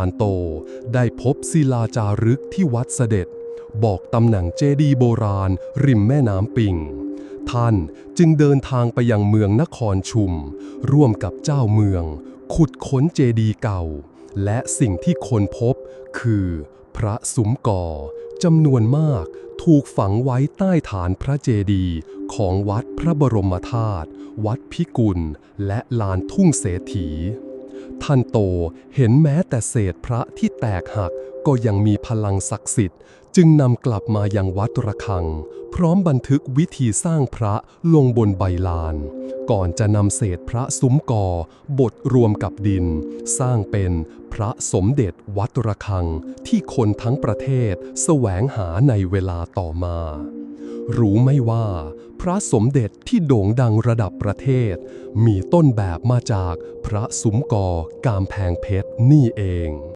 านโตได้พบศิลาจารึกที่วัดเสด็จ บอกตำแหน่งเจดีโบราณ ริมแม่น้ำปิง ท่านจึงเดินทางไปยังเมืองนครชุม ร่วมกับเจ้าเมือง ขุดค้นเจดีเก่า และสิ่งที่คนพบคือ พระสุมก่อจำนวนมากถูกฝังไว้ใต้ฐานพระเจดีย์ของวัดพระบรมธาตุวัดพิกุล และลานทุ่งเศรษฐี ท่านโตเห็นแม้แต่เศษพระที่แตกหักก็ยังมีพลังศักดิ์สิทธิ์ จึงนำกลับมายังวัดระฆัง พร้อมบันทึกวิธีสร้างพระลงบนใบลาน ก่อนจะนำเศษพระซุ้มกอบดรวมกับดิน สร้างเป็นพระสมเด็จวัดระฆังที่คนทั้งประเทศแสวงหาในเวลาต่อมา รู้ไม่ว่า พระสมเด็จที่โด่งดังระดับประเทศ มีต้นแบบมาจากพระสุมกอกามแพงเพชรนี่เอง